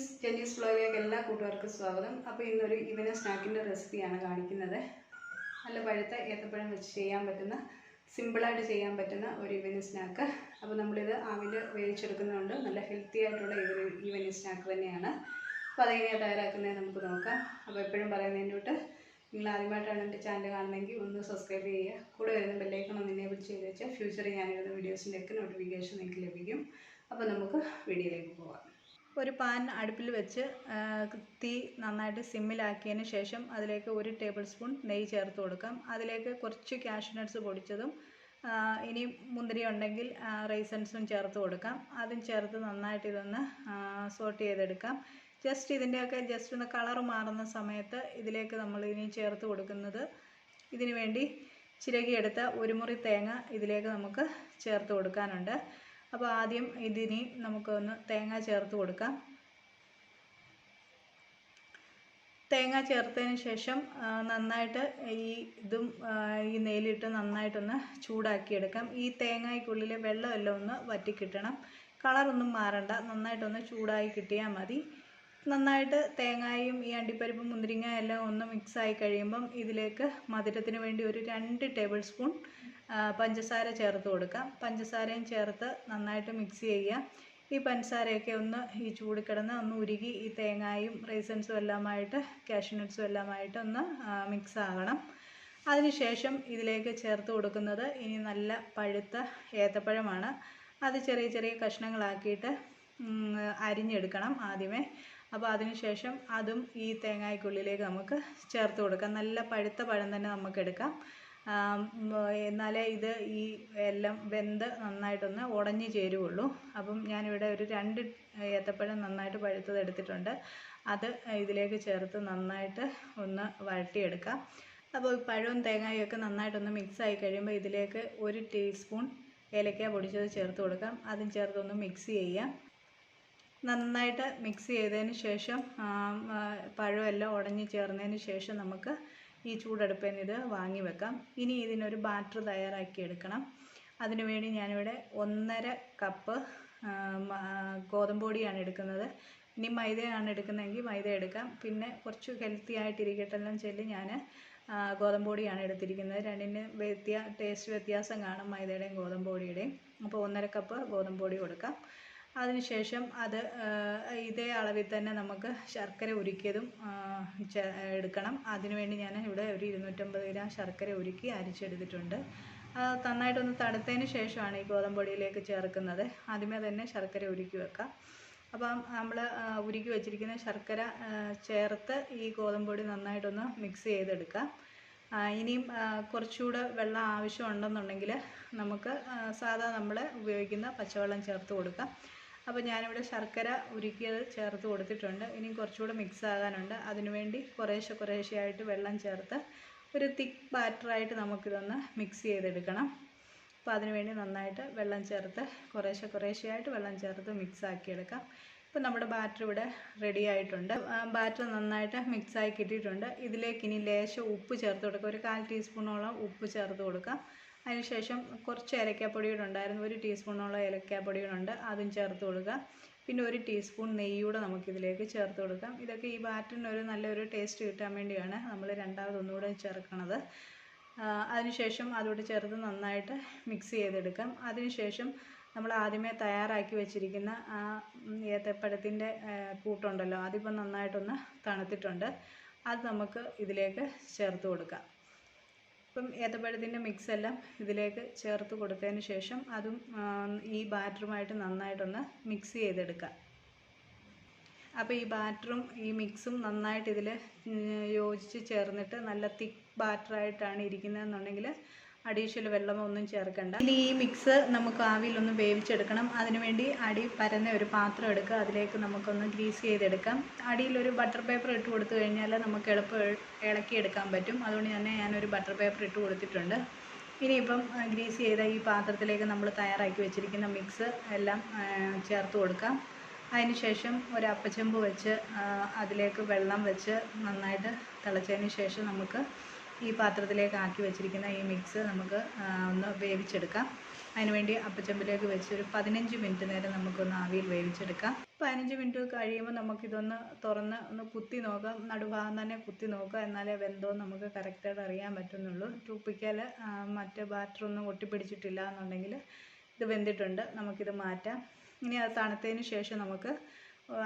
Friends ജെന്നീസ് ഫ്ലോയിലേക്ക് എല്ലാ കൂട്ടുകാർക്കും സ്വാഗതം. അപ്പോൾ ഇന്നൊരു ഇവന സ്നാക്കിന്റെ റെസിപ്പിയാണ് കാണിക്കുന്നത്. നല്ല പഴുത്ത ഏത്തപ്പഴം വെച്ച് ചെയ്യാൻ പറ്റുന്ന സിമ്പിളായിട്ട് ചെയ്യാൻ പറ്റുന്ന ഒരു ഇവന സ്നാക്ക്. അപ്പോൾ നമ്മളിത് ആവിൽ വേവിച്ചെടുക്കുന്നതുകൊണ്ട് നല്ല ഹെൽത്തി ആയിട്ടുള്ള ഇവന് ഈവനിങ് സ്നാക്ക് തന്നെയാണ്. അപ്പോൾ അതെങ്ങനെയാണ് തയ്യാറാക്കുന്നത് നമുക്ക് നോക്കാം. അപ്പോൾ എപ്പോഴും പറയുന്നതിന്റെ തൊട്ട് നിങ്ങൾ ആദ്യമായിട്ടാണ് എന്റെ ചാനൽ കാണുന്നതെങ്കിൽ ഒന്ന് സബ്സ്ക്രൈബ് ചെയ്യുക. കൂടെ വരുന്ന ബെല്ലൈക്കൺ ഒന്ന് എനേബിൾ ചെയ്ത് വെച്ചാൽ ഫ്യൂച്ചറിൽ ഞാനിടുന്ന വീഡിയോസിന്റെയൊക്കെ നോട്ടിഫിക്കേഷൻ നിങ്ങൾക്ക് ലഭിക്കും. അപ്പോൾ നമുക്ക് വീഡിയോയിലേക്ക് പോകാം ഒരു പാൻ അടുപ്പിൽ വെച്ച് തീ നന്നായിട്ട് സിമ്മിലാക്കിയതിന് ശേഷം അതിലേക്ക് ഒരു ടേബിൾ സ്പൂൺ നെയ്യ് ചേർത്ത് കൊടുക്കാം. അതിലേക്ക് കുറച്ച് കാഷ്യൂ നട്ട്സ് പൊടിച്ചതും ഇനി മുന്തിരി ഉണ്ടെങ്കിൽ റൈസൻസും ചേർത്ത് കൊടുക്കാം. അതും ചേർത്ത് നന്നായിട്ട് ഇതൊന്ന് സോട്ട് ചെയ്തെടുക്കാം. ജസ്റ്റ് ഇതിന്റെയൊക്കെ ജസ്റ്റ് ഒന്ന് കളർ മാറുന്ന സമയത്ത് ഇതിലേക്ക് നമ്മൾ ഇനി ചേർത്ത് കൊടുക്കുന്നത് ഇതിനു വേണ്ടി ചിരകിയെടുത്ത ഒരു മുറി തേങ്ങ ഇതിലേക്ക് നമുക്ക് ചേർത്ത് കൊടുക്കാനുണ്ട്. അപ്പോൾ ആദ്യം ഇതിനി നമുക്കൊന്ന് തേങ്ങ ചേർത്ത് കൊടുക്കാം. തേങ്ങ ചേർത്തതിന് ശേഷം നന്നായിട്ട് ഈ ഇതും ഈ നെയ്യിലിട്ട് നന്നായിട്ടൊന്ന് ചൂടാക്കിയെടുക്കാം. ഈ തേങ്ങയ്ക്കുള്ളിലെ വെള്ളമെല്ലാം ഒന്ന് വറ്റിക്കിട്ടണം. കളറൊന്നും മാറണ്ട. നന്നായിട്ടൊന്ന് ചൂടായി കിട്ടിയാൽ മതി. നന്നായിട്ട് തേങ്ങയും ഈ അണ്ടിപ്പരിപ്പും മുന്തിരിങ്ങ എല്ലാം ഒന്ന് മിക്സായി കഴിയുമ്പം ഇതിലേക്ക് മധുരത്തിന് വേണ്ടി ഒരു രണ്ട് ടേബിൾ സ്പൂൺ പഞ്ചസാര ചേർത്ത് കൊടുക്കാം. പഞ്ചസാരയും ചേർത്ത് നന്നായിട്ട് മിക്സ് ചെയ്യുക. ഈ പഞ്ചസാരയൊക്കെ ഒന്ന് ഈ ചൂട് കിടന്ന് ഒന്ന് ഉരുകി ഈ തേങ്ങായും റൈസൻസും എല്ലാമായിട്ട് കാഷ്യൂ നട്ട്സും എല്ലാമായിട്ട് ഒന്ന് മിക്സ് ആകണം. അതിനുശേഷം ഇതിലേക്ക് ചേർത്ത് കൊടുക്കുന്നത് ഇനി നല്ല പഴുത്ത ഏത്തപ്പഴമാണ്. അത് ചെറിയ ചെറിയ കഷ്ണങ്ങളാക്കിയിട്ട് അരിഞ്ഞെടുക്കണം ആദ്യമേ. അപ്പോൾ അതിനുശേഷം അതും ഈ തേങ്ങായ്ക്കുള്ളിലേക്ക് നമുക്ക് ചേർത്ത് കൊടുക്കാം. നല്ല പഴുത്ത പഴം തന്നെ നമുക്ക് എടുക്കാം. എന്നാലേ ഇത് ഈ എല്ലാം വെന്ത് നന്നായിട്ടൊന്ന് ഉടഞ്ഞു ചേരുകയുള്ളൂ അപ്പം ഞാനിവിടെ ഒരു രണ്ട് ഏത്തപ്പഴം നന്നായിട്ട് പഴുത്തത് എടുത്തിട്ടുണ്ട്. അത് ഇതിലേക്ക് ചേർത്ത് നന്നായിട്ട് ഒന്ന് വഴട്ടിയെടുക്കാം അപ്പോൾ പഴവും തേങ്ങയും ഒക്കെ നന്നായിട്ടൊന്ന് മിക്സ് ആയി കഴിയുമ്പോൾ ഇതിലേക്ക് ഒരു ടീസ്പൂൺ ഏലക്ക പൊടിച്ചത് ചേർത്ത് കൊടുക്കാം. അതും ചേർത്തൊന്ന് മിക്സ് ചെയ്യാം. നന്നായിട്ട് മിക്സ് ചെയ്തതിന് ശേഷം പഴമെല്ലാം ഉടഞ്ഞു ചേർന്നതിന് ശേഷം നമുക്ക് ഈ ചൂടടുപ്പിൽ നിന്ന് ഇത് വാങ്ങി വെക്കാം. ഇനി ഇതിനൊരു ബാറ്റർ തയ്യാറാക്കി എടുക്കണം. അതിനു വേണ്ടി ഞാനിവിടെ ഒന്നര കപ്പ് ഗോതമ്പ് പൊടിയാണ് എടുക്കുന്നത്. ഇനി മൈദയാണ് എടുക്കുന്നതെങ്കിൽ മൈദ എടുക്കാം. പിന്നെ കുറച്ച് ഹെൽത്തി ആയിട്ടിരിക്കട്ടെല്ലാം ചൊല്ലി ഞാൻ ഗോതമ്പ് പൊടിയാണ് എടുത്തിരിക്കുന്നത്. രണ്ടിന് വ്യത്യാ ടേസ്റ്റ് വ്യത്യാസം കാണും മൈദയുടെയും ഗോതമ്പ് പൊടിയുടെയും. അപ്പോൾ ഒന്നര കപ്പ് ഗോതമ്പ് പൊടി കൊടുക്കാം. അതിനുശേഷം അത് ഇതേ അളവിൽ തന്നെ നമുക്ക് ശർക്കര ഉരുക്കിയതും എടുക്കണം. അതിനുവേണ്ടി ഞാൻ ഇവിടെ ഒരു ഇരുന്നൂറ്റമ്പത് ഗ്രാം ശർക്കര ഉരുക്കി അരിച്ചെടുത്തിട്ടുണ്ട്. നന്നായിട്ട് നന്നായിട്ടൊന്ന് തണുത്തതിന് ശേഷമാണ് ഈ ഗോതമ്പ് പൊടിയിലേക്ക് ചേർക്കുന്നത്. ആദ്യമേ തന്നെ ശർക്കര ഉരുക്കി വെക്കാം. അപ്പം നമ്മൾ ഉരുക്കി വെച്ചിരിക്കുന്ന ശർക്കര ചേർത്ത് ഈ ഗോതമ്പ് പൊടി നന്നായിട്ടൊന്ന് മിക്സ് ചെയ്തെടുക്കാം. ഇനിയും കുറച്ചുകൂടെ വെള്ളം ആവശ്യമുണ്ടെന്നുണ്ടെങ്കിൽ നമുക്ക് സാധാ നമ്മൾ ഉപയോഗിക്കുന്ന പച്ചവെള്ളം ചേർത്ത് കൊടുക്കാം. അപ്പോൾ ഞാനിവിടെ ശർക്കര ഉരുക്കിയത് ചേർത്ത് കൊടുത്തിട്ടുണ്ട്. ഇനിയും കുറച്ചുകൂടെ മിക്സ് ആകാനുണ്ട്. അതിനുവേണ്ടി കുറേശ്ശെ കുറേശ്ശെയായിട്ട് വെള്ളം ചേർത്ത് ഒരു തിക്ക് ബാറ്ററായിട്ട് നമുക്കിതൊന്ന് മിക്സ് ചെയ്തെടുക്കണം. അപ്പോൾ അതിനുവേണ്ടി നന്നായിട്ട് വെള്ളം ചേർത്ത് കുറേശ്ശെ കുറേശ്ശെയായിട്ട് വെള്ളം ചേർത്ത് മിക്സ് ആക്കിയെടുക്കാം. ഇപ്പോൾ നമ്മുടെ ബാറ്റർ ഇവിടെ റെഡി ആയിട്ടുണ്ട്. ബാറ്റർ നന്നായിട്ട് മിക്സ് ആയി കിട്ടിയിട്ടുണ്ട്. ഇതിലേക്ക് ഇനി ലേശം ഉപ്പ് ചേർത്ത് കൊടുക്കുക ഒരു കാൽ ടീസ്പൂണോളം ഉപ്പ് ചേർത്ത് കൊടുക്കാം. അതിനുശേഷം കുറച്ച് ഏലക്കാപ്പൊടിയുടെ ഉണ്ടായിരുന്നു. ഒരു ടീസ്പൂണോളം ഏലക്കാപ്പൊടിയുടെ ഉണ്ട്. അതും ചേർത്ത് കൊടുക്കുക പിന്നെ ഒരു ടീസ്പൂൺ നെയ്യൂടെ നമുക്കിതിലേക്ക് ചേർത്ത് കൊടുക്കാം. ഇതൊക്കെ ഈ ബാറ്ററിന് ഒരു നല്ലൊരു ടേസ്റ്റ് കിട്ടാൻ വേണ്ടിയാണ് നമ്മൾ രണ്ടാമത് ഒന്നുകൂടെ ചേർക്കണത്. അതിനുശേഷം അതുകൂടെ ചേർത്ത് നന്നായിട്ട് മിക്സ് ചെയ്തെടുക്കാം. അതിനുശേഷം നമ്മൾ ആദ്യമേ തയ്യാറാക്കി വെച്ചിരിക്കുന്ന ആ ഏത്തപ്പഴത്തിന്റെ കൂട്ടുണ്ടല്ലോ. അതിപ്പോൾ നന്നായിട്ടൊന്ന് തണുത്തിട്ടുണ്ട്. അത് നമുക്ക് ഇതിലേക്ക് ചേർത്ത് കൊടുക്കാം. ഇപ്പം ഏത്തപ്പഴത്തിന്റെ മിക്സ് എല്ലാം ഇതിലേക്ക് ചേർത്ത് കൊടുത്തതിന് ശേഷം അതും ഈ ബാറ്ററുമായിട്ട് നന്നായിട്ടൊന്ന് മിക്സ് ചെയ്തെടുക്കാം. അപ്പോൾ ഈ ബാറ്ററും ഈ മിക്സും നന്നായിട്ട് ഇതിൽ യോജിച്ച് ചേർന്നിട്ട് നല്ല തിക്ക് ബാറ്ററായിട്ടാണ് ഇരിക്കുന്നതെന്നുണ്ടെങ്കിൽ അഡീഷണൽ വെള്ളമോ ഒന്നും ചേർക്കണ്ട. ഇനി ഈ മിക്സ് നമുക്ക് ആവിയിലൊന്ന് വേവിച്ചെടുക്കണം. അതിനുവേണ്ടി അടി പരന്ന ഒരു പാത്രം എടുക്കുക. അതിലേക്ക് നമുക്കൊന്ന് ഗ്രീസ് ചെയ്തെടുക്കാം. ഒരു ബട്ടർ പേപ്പർ ഇട്ട് കൊടുത്തു കഴിഞ്ഞാൽ നമുക്ക് എളുപ്പം ഇളക്കിയെടുക്കാൻ പറ്റും. അതുകൊണ്ട് തന്നെ ഞാനൊരു ബട്ടർ പേപ്പർ ഇട്ട് കൊടുത്തിട്ടുണ്ട്. ഇനിയിപ്പം ഗ്രീസ് ചെയ്ത ഈ പാത്രത്തിലേക്ക് നമ്മൾ തയ്യാറാക്കി വെച്ചിരിക്കുന്ന മിക്സ് എല്ലാം ചേർത്ത് കൊടുക്കാം. അതിനുശേഷം ഒരു അപ്പച്ചെമ്പ് വെച്ച് അതിലേക്ക് വെള്ളം വെച്ച് നന്നായിട്ട് തിളച്ചതിന് ശേഷം നമുക്ക് ഈ പാത്രത്തിലേക്ക് ആക്കി വെച്ചിരിക്കുന്ന ഈ മിക്സ് നമുക്ക് ഒന്ന് വേവിച്ചെടുക്കാം. അതിനുവേണ്ടി അപ്പച്ചമ്പിലേക്ക് വെച്ച് ഒരു പതിനഞ്ച് മിനിറ്റ് നേരം നമുക്കൊന്ന് ആവിയിൽ വേവിച്ചെടുക്കാം. പതിനഞ്ച് മിനിറ്റ് കഴിയുമ്പോൾ നമുക്കിതൊന്ന് തുറന്ന് ഒന്ന് കുത്തി നോക്കാം. നടുഭാഗം തന്നെ കുത്തി നോക്കാം. എന്നാലേ വെന്തോ നമുക്ക് കറക്റ്റായിട്ട് അറിയാൻ പറ്റുന്നുള്ളൂ. ടൂപ്പിക്കാൽ മറ്റ് ബാറ്ററൊന്നും ഒട്ടിപ്പിടിച്ചിട്ടില്ല എന്നുണ്ടെങ്കിൽ ഇത് വെന്തിട്ടുണ്ട്. നമുക്കിത് മാറ്റാം. ഇനി അത് തണുത്തതിന് ശേഷം നമുക്ക്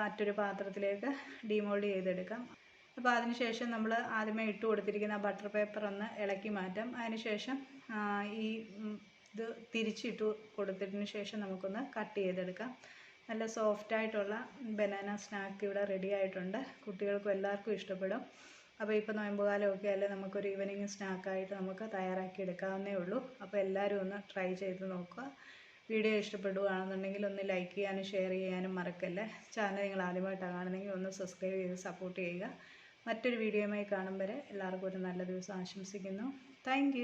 മറ്റൊരു പാത്രത്തിലേക്ക് ഡീമോൾഡ് ചെയ്തെടുക്കാം. അപ്പോൾ അതിനുശേഷം നമ്മൾ ആദ്യമേ ഇട്ട് കൊടുത്തിരിക്കുന്ന ബട്ടർ പേപ്പർ ഒന്ന് ഇളക്കി മാറ്റാം. അതിനുശേഷം ഈ ഇത് തിരിച്ചിട്ട് കൊടുത്തതിന് ശേഷം നമുക്കൊന്ന് കട്ട് ചെയ്തെടുക്കാം. നല്ല സോഫ്റ്റ് ആയിട്ടുള്ള ബനാന സ്നാക്ക് ഇവിടെ റെഡി ആയിട്ടുണ്ട്. കുട്ടികൾക്കും എല്ലാവർക്കും ഇഷ്ടപ്പെടും. അപ്പോൾ ഇപ്പോൾ നോയമ്പുകാലമൊക്കെ അല്ലേ നമുക്കൊരു ഈവനിങ് സ്നാക്കായിട്ട് നമുക്ക് തയ്യാറാക്കി എടുക്കാവുന്നേ ഉള്ളൂ. അപ്പോൾ എല്ലാവരും ഒന്ന് ട്രൈ ചെയ്ത് നോക്കുക. വീഡിയോ ഇഷ്ടപ്പെടുകയാണെന്നുണ്ടെങ്കിൽ ഒന്ന് ലൈക്ക് ചെയ്യാനും ഷെയർ ചെയ്യാനും മറക്കല്ലേ. ചാനൽ നിങ്ങൾ ആദ്യമായിട്ടാണ് കാണുന്നെങ്കിൽ ഒന്ന് സബ്സ്ക്രൈബ് ചെയ്ത് സപ്പോർട്ട് ചെയ്യുക. മറ്റൊരു വീഡിയോയുമായി കാണും വരെ എല്ലാവർക്കും ഒരു നല്ല ദിവസം ആശംസിക്കുന്നു. താങ്ക്